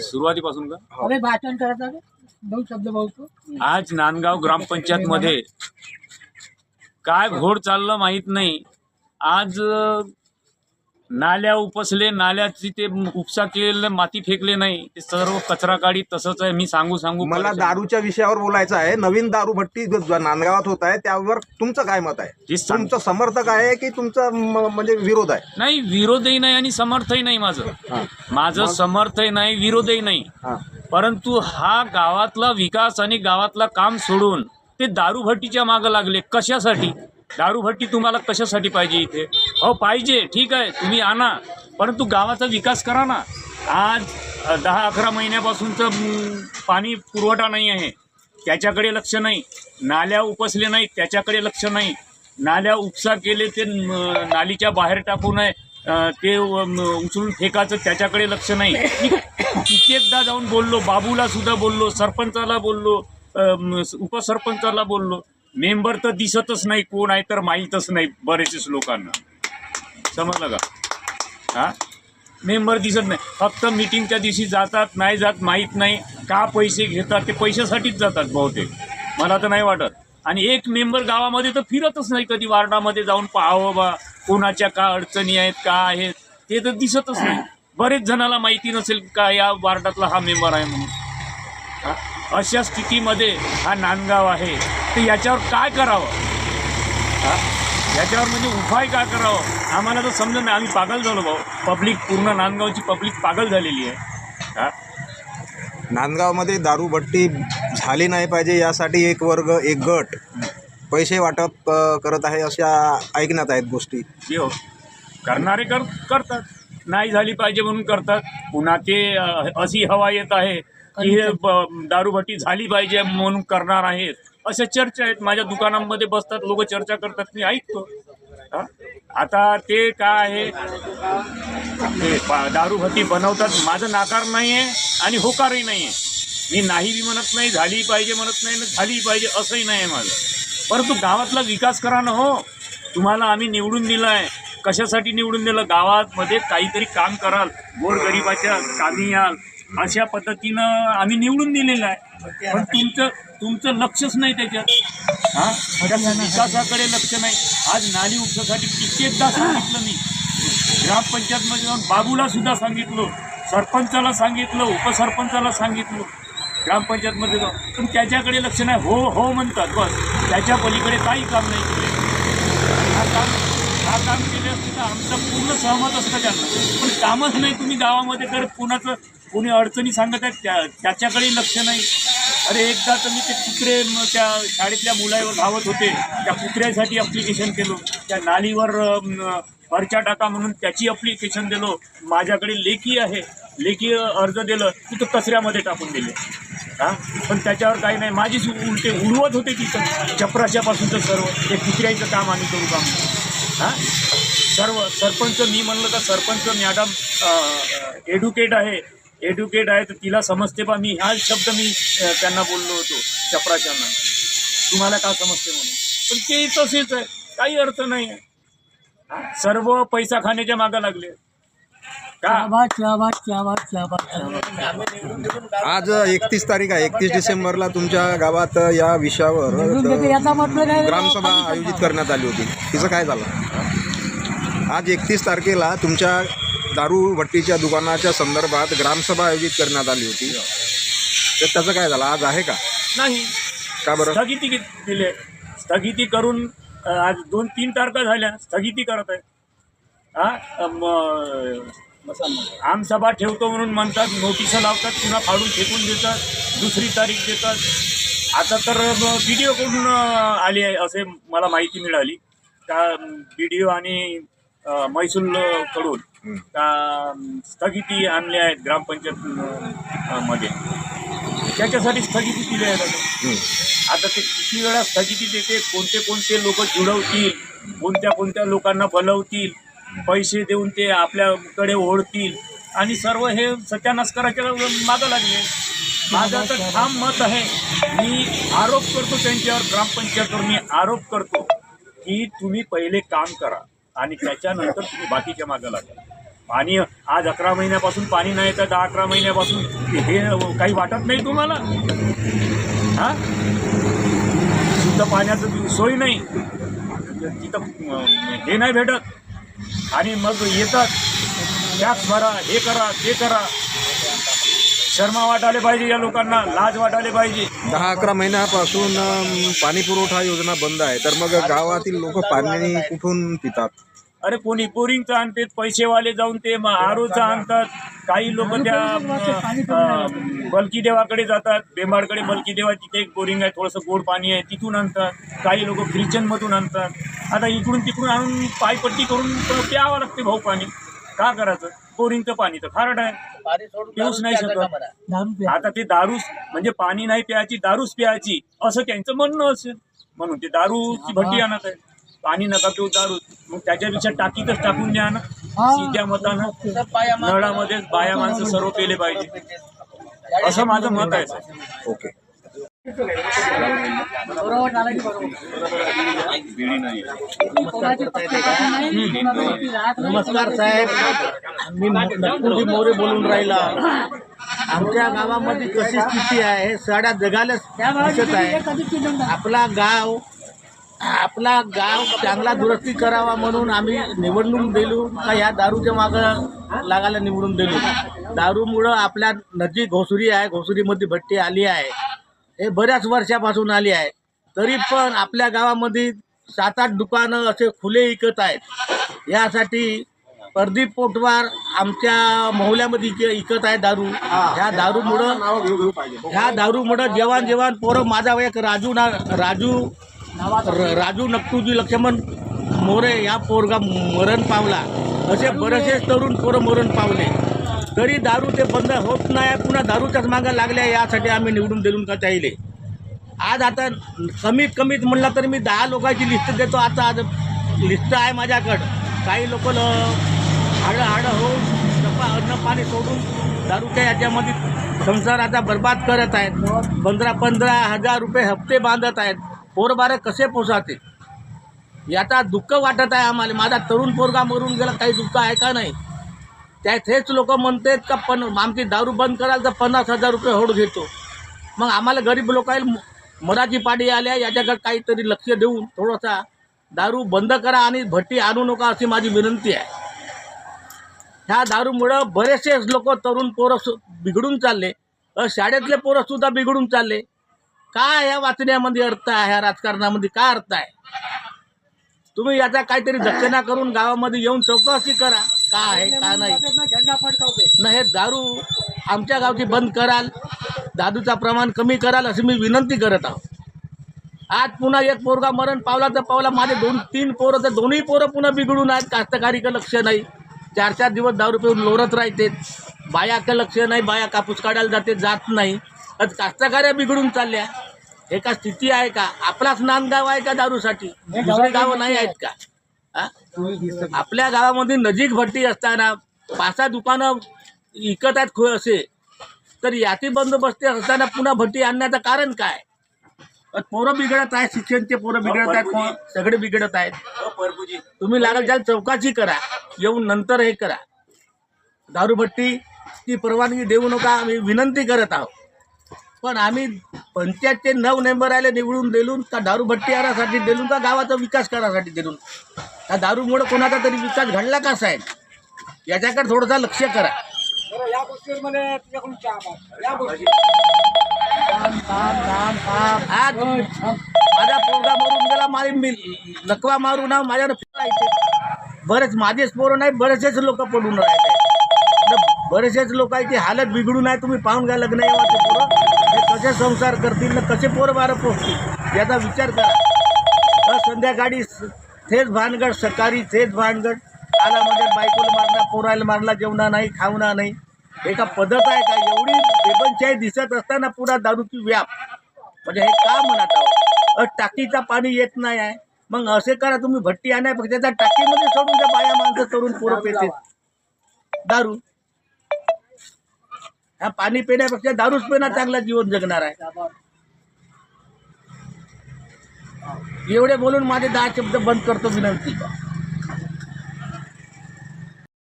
सुरुवातीपासून का? अरे भाषण करत आहे दोन शब्द बोलतो आज नांदगाव ग्रामपंचायत मध्ये काय घोड चाललं माहीत नाही. आज नाल्या उपसले नाल्याची ते उपसा केलेलं माती फेकले नाही. ते सर्व कचरा काढी तसंच आहे. मी सांगू सांगू मला. दारूच्या विषयावर बोलायचं आहे. नवीन दारू भट्टी जो- नांदगावात होत आहे त्यावर तुमचं काय मत आहे? हे सांग- तुमचं समर्थक आहे की तुमचं म- म्हणजे विरोध आहे? नाही विरोधही नाही आणि समर्थही नाही माझं. माझं समर्थही नाही विरोधही नाही. हा. परंतु हा गावातला विकास आणि गावातला काम सोडून ते दारूभट्टीच्या मागं लागले. कशासाठी? दारूभट्टी तुम्हाला कशासाठी पाहिजे इथे? हो पाहिजे. ठीक आहे तुम्ही आणा. परंतु गावाचा विकास करा ना. आज दहा अकरा महिन्यापासूनचं पाणी पुरवठा नाही आहे. त्याच्याकडे लक्ष नाही. नाल्या उपसले नाहीत त्याच्याकडे लक्ष नाही. नाल्या उपसा केले ते नालीच्या बाहेर टाकू नये ते उचलून फेकायचं त्याच्याकडे लक्ष नाही. कित्येकदा जाऊन बोललो बाबूला सुद्धा बोललो सरपंचाला बोललो उपसरपंचाला बोललो. मेंबर तर दिसतच नाही कोण आहे तर माहीतच नाही बरेचसेच लोकांना. समजलं का? हा? मेंबर दिसत नाही. फक्त मीटिंगच्या दिवशी जातात नाही जात माहीत नाही. का पैसे घेतात ते पैशासाठीच जातात बहुतेक. मला तर नाही वाटत. आणि एक मेंबर गावामध्ये तर फिरतच नाही कधी वार्डामध्ये जाऊन पाहावं बा कोणाच्या का अडचणी आहेत का आहेत? ते तर दिसतच नाही. बरेच जणाला माहिती नसेल का या वार्डातला हा मेंबर आहे म्हणून. हा? अशा स्थितीमध्ये हा नांदगाव आहे. तर याच्यावर काय करावं? याच्यावर म्हणजे उपाय काय करावं? आम्हाला तर समजत नाही. आम्ही पागल झालो भाऊ. पब्लिक पूर्ण नांदगावची पब्लिक पागल झालेली आहे. हा? नांदगावमध्ये दारू भट्टी झाली नाही पाहिजे यासाठी एक वर्ग एक गट पैसे वाटप करत आहे अशा ऐकण्यात आहेत गोष्टी. हो. करणारे कर करतात. नाही झाली पाहिजे म्हणून करतात. पुन्हा ते अशी हवा येत आहे. की हे दारूभट्टी झाली पाहिजे म्हणून करणार आहेत. अशा चर्चा आहेत. माझ्या दुकानामध्ये बसतात लोक चर्चा करतात. मी ऐकतो? आता ते काय आहे? ते दारूभट्टी बनवतात. माझं नाकार नाही आहे आणि होकारही नाही आहे मी नाही बी म्हणत नाही झाली पाहिजे म्हणत नाही ना झाली पाहिजे असंही नाही आहे माझं. परंतु गावातला विकास करा ना हो. तुम्हाला आम्ही निवडून दिलं आहे कशासाठी निवडून दिलं? गावामध्ये काहीतरी काम कराल. गोरगरिबाच्या कामी याल. अशा पद्धतीनं आम्ही निवडून दिलेलं आहे. पण तुमचं तुमचं लक्षच नाही त्याच्यात. हां? विकासाकडे लक्ष नाही. आज नाली उपसासाठी कित्येकदा सांगितलं मी. ग्रामपंचायतमध्ये जाऊन बाबूला सुद्धा सांगितलं. सरपंचाला सांगितलं उपसरपंचाला सांगितलं. ग्रामपंचायतमध्ये जाऊन. पण त्याच्याकडे लक्ष नाही. हो हो म्हणतात बस. त्याच्या पलीकडे काही काम नाही. केलं हा काम हा काम केले असते तर आमचं पूर्ण सहमत असतं त्यांना. पण कामच नाही तुम्ही गावामध्ये तर कुणाचं कोणी अडचणी सांगत आहेत त्या त्याच्याकडे लक्ष नाही. अरे एकदा तर मी ते कुत्रे त्या शाळेतल्या मुलावर धावत होते. त्या कुत्र्यासाठी अप्लिकेशन केलं. त्या नालीवर अम, टाका म्हणून त्याची अप्लिकेशन दिलो. माझ्याकडे लेखी आहे. लेखी अर्ज दिलं. तिथं कचऱ्यामध्ये टाकून दिले. हां? पण त्याच्यावर काही नाही. माझीच उलटे उडवत होते तिथं चपराशापासूनचं सर्व. ते कुत्र्याचं काम आम्ही करू काम हां? सर्व सरपंच मी म्हणलं तर सरपंच मॅडम एड्युकेट आहे. एड्युकेट आहे तर तिला समजते बा. मी हा शब्द मी त्यांना बोललो होतो चपराशांना. तुम्हाला का समजते म्हणून? पण ते तसेच आहे. काही अर्थ नाही आहे. सर्व पैसा खाण्याच्या मागं लागले. आज एकतीस तारीख आहे. एकतीस डिसेंबरला तुमच्या गावात या विषयावर ग्रामसभा आयोजित करण्यात आली होती. तिचं काय झालं? आज एकतीस तारखेला तुमच्या दारू भट्टीच्या दुकानाच्या संदर्भात ग्रामसभा आयोजित करण्यात आली होती. तर त्याचं काय झालं? आज आहे का? नाही. का बरं? स्थगिती दिले स्थगिती करून आज दोन तीन तारखा झाल्या. स्थगिती करत आहे. हा? आमसभा ठेवतो म्हणून म्हणतात नोटिसा लावतात पुन्हा फाडून फेकून देतात दुसरी तारीख देतात. आता तर बी डी ओकडून आली आहे असे मला माहिती मिळाली. का बी डी ओ आणि अ, महसूल कडून का स्थगिती आणली आहे ग्रामपंचायत मध्ये त्याच्यासाठी स्थगिती दिली आहे आता. आता ते किती वेळा स्थगिती देते कोणते कोणते लोक जुळवतील कोणत्या कोणत्या लोकांना बोलवतील पैसे देऊन ते आपल्याकडे ओढतील. आणि सर्व हे सत्यानाश करायच्या मागं लागले. माझं तर ठाम मत आहे मी आरोप करतो त्यांच्यावर ग्रामपंचायतवर मी आरोप करतो की तुम्ही पहिले काम करा आणि त्याच्यानंतर तुम्ही बाकीच्या मागं लागा. पाणी आज अकरा महिन्यापासून पाणी नाही तर दहा अकरा महिन्यापासून हे काही वाटत नाही तुम्हाला? हा? शुद्ध पाण्याचं सोय नाही. तिथं हे नाही भेटत. आणि मग येतात. टॅक्स भरा हे करा ते करा. शर्मा वाटायला पाहिजे या लोकांना लाज वाटायला पाहिजे. दहा अकरा महिन्यापासून पाणी पुरवठा योजना बंद आहे. तर मग गावातील लोक पाणी कुठून पितात? अरे कोणी बोरिंगचं आणते पैसेवाले जाऊन ते आरोचं आणतात. काही लोक त्या बलकी देवाकडे जातात बेंबाडकडे बलकी देवा तिथे एक बोरिंग आहे थोडंसं गोड पाणी आहे तिथून आणतात. काही लोक ख्रिश्चनमधून आणतात. आता इकडून तिकडून आणून पायपट्टी करून प्यावं लागते भाऊ पाणी. का करायचं? बोरिंगचं पाणी तर खारट आहे. पिऊच नाही शकत. आता ते दारूच म्हणजे पाणी नाही प्यायची दारूच प्यायची असं त्यांचं म्हणणं असेल. म्हणून ते दारूची भट्टी आणत आहे. पाणी नका पिऊ दारू. मग त्याच्यापेक्षा टाकीतच टाकून द्या ना. सीध्या मतानं नळामध्येच बाया माणसं सर्व पेले पाहिजे. असं माझं मत आहे सर ओके. नमस्कार साहेब. मी नटकुजी मोरे बोलून राहिला. आमच्या गावामध्ये कशी स्थिती आहे हे साड्या जगाला त्या भावाची दिसत आहे. आपला गाव आपला गाव चांगला दुरुस्ती करावा म्हणून आम्ही निवडणूक दिलो का ह्या दारूच्या मागं लागायला निवडून दिलो? दारूमुळं आपल्या नजीक घोसुरी आहे घोसुरीमध्ये भट्टी आली आहे. हे बऱ्याच वर्षापासून आली आहे. तरी पण आपल्या गावामध्ये सात आठ दुकानं असे खुले विकत आहेत. यासाठी प्रदीप पोटवार आमच्या मोहल्यामध्ये इक- विकत आहे दारू. ह्या दारूमुळं ह्या दारूमुळं जेवण जेवण पोरं माझा एक राजू ना राजू र- राजू नक्टूजी लक्ष्मण मोरे या पोरगा मरण पावला. असे बरेचसे तरुण पोरं मरण पावले. तरी दारू ते बंद होत नाही पुन्हा दारूच्याच मागं लागल्या यासाठी आम्ही निवडून देऊन का चाहिले आज आता कमीत कमीत म्हणलं तर मी दहा लोकांची लिस्ट देतो. आता आज लिस्ट आहे माझ्याकडं. काही लोक हाडं हाडं होऊन डब्बा अन्न पाणी सोडून दारूच्या याच्यामध्ये संसार आता बर्बाद करत आहेत. पंधरा पंधरा हजार रुपये हप्ते बांधत आहेत. पोरबारे कसे पोसाते? याचा दुःख वाटत आहे आम्हाला. माझा तरुण पोरगा मरून गेला काही दुःख आहे का नाही? त्या तेच लोक म्हणतात का पण आमची दारू बंद कराल तर पन्नास हजार रुपये होड घेतो. मग आम्हाला गरीब लोकांना मराठी पाडी आल्या याच्याकडे काहीतरी लक्ष देऊन थोडासा दारू बंद करा आणि भट्टी आणू नका अशी माझी विनंती आहे. ह्या दारूमुळं बरेचसे लोक तरुण पोरं बिघडून चालले. शाळेतले पोरंसुद्धा बिघडून चालले. काय ह्या वाचण्यामध्ये अर्थ आहे ह्या राजकारणामध्ये काय अर्थ आहे? तुम्ही याचा काहीतरी दक्षिणा करून गावामध्ये येऊन चौकशी करा. का आहे का नाही. झेंडा फडकावते हे दारू आमच्या गावची बंद कराल दारूचा प्रमाण कमी कराल अशी मी विनंती करत आहोत आज पुन्हा एक पोरगा मरण पावला तर पावला माझे दोन तीन पोरं तर दोन्ही पोरं पुन्हा बिघडून आहेत. कास्तकारीकडे लक्ष नाही. चार चार दिवस दारू पिऊन लोरत राहते बायाकडे लक्ष नाही बाया कापूस काढायला जाते जात नाही. आज कास्तकार्या बिघडून चालल्या. हे का स्थिती आहे का? आपलाच नांदगाव आहे का दारूसाठी? दुसरे गावं नाही आहेत का? हा? आपल्या गावामध्ये नजीक भट्टी असताना पाच सहा दुकानं विकत आहेत खो असे. तर याची बंदोबस्ती असताना पुन्हा भट्टी आणण्याचं कारण काय? पोरं बिघडत आहेत शिक्षणचे पोरं बिघडत आहेत सगळे बिघडत आहेत. तुम्ही लागल जाल चौकाशी करा. येऊन नंतर हे करा. दारूभट्टी ती परवानगी देऊ नका. आम्ही विनंती करत आहोत. पण आम्ही पंचायतचे नऊ मेंबर आले निवडून दिलून का दारूभट्टी आणण्यासाठी दिलून का गावाचा विकास करायसाठी दिलून. त्या दारूमुळे कोणाचा तरी विकास घडला का साहेब? याच्याकडे थोडंसं लक्ष करा. आज माझा पोरगा मरून गेला माझी मी लकवा मारू ना माझ्याकडे फिरा इथे बरेच माझेच पोरं नाही बरेचसेच लोक पडून राहते तर बरेचसेच लोकांची हालत बिघडून आहे तुम्ही पाहून घ्या लग्न पोरं. कसे संसार करतील ना कसे पोरं बारं पोचतील याचा विचार करा. अ, संध्याकाळी स- थेच भानगड सकाळी थेच भानगड. कालामध्ये बायकोला मारला पोरायला मारला जेवणा नाही खावणा नाही. एका पद्धत आहे का? एवढी बेबनशाही दिसत असताना पुन्हा दारूची व्याप. म्हणजे हे का म्हणत आहोत टाकीचा पाणी येत नाही आहे. मग असे करा तुम्ही भट्टी आणाय फक्त त्या टाकीमध्ये सोडून त्या बाया माणसं तरुण पोरं पेते दारू. हा पाणी पिण्यापेक्षा दारूच पिणं चांगला जीवन जगणार आहे. एवढे बोलून माझे दहा शब्द बंद करतो विनंती.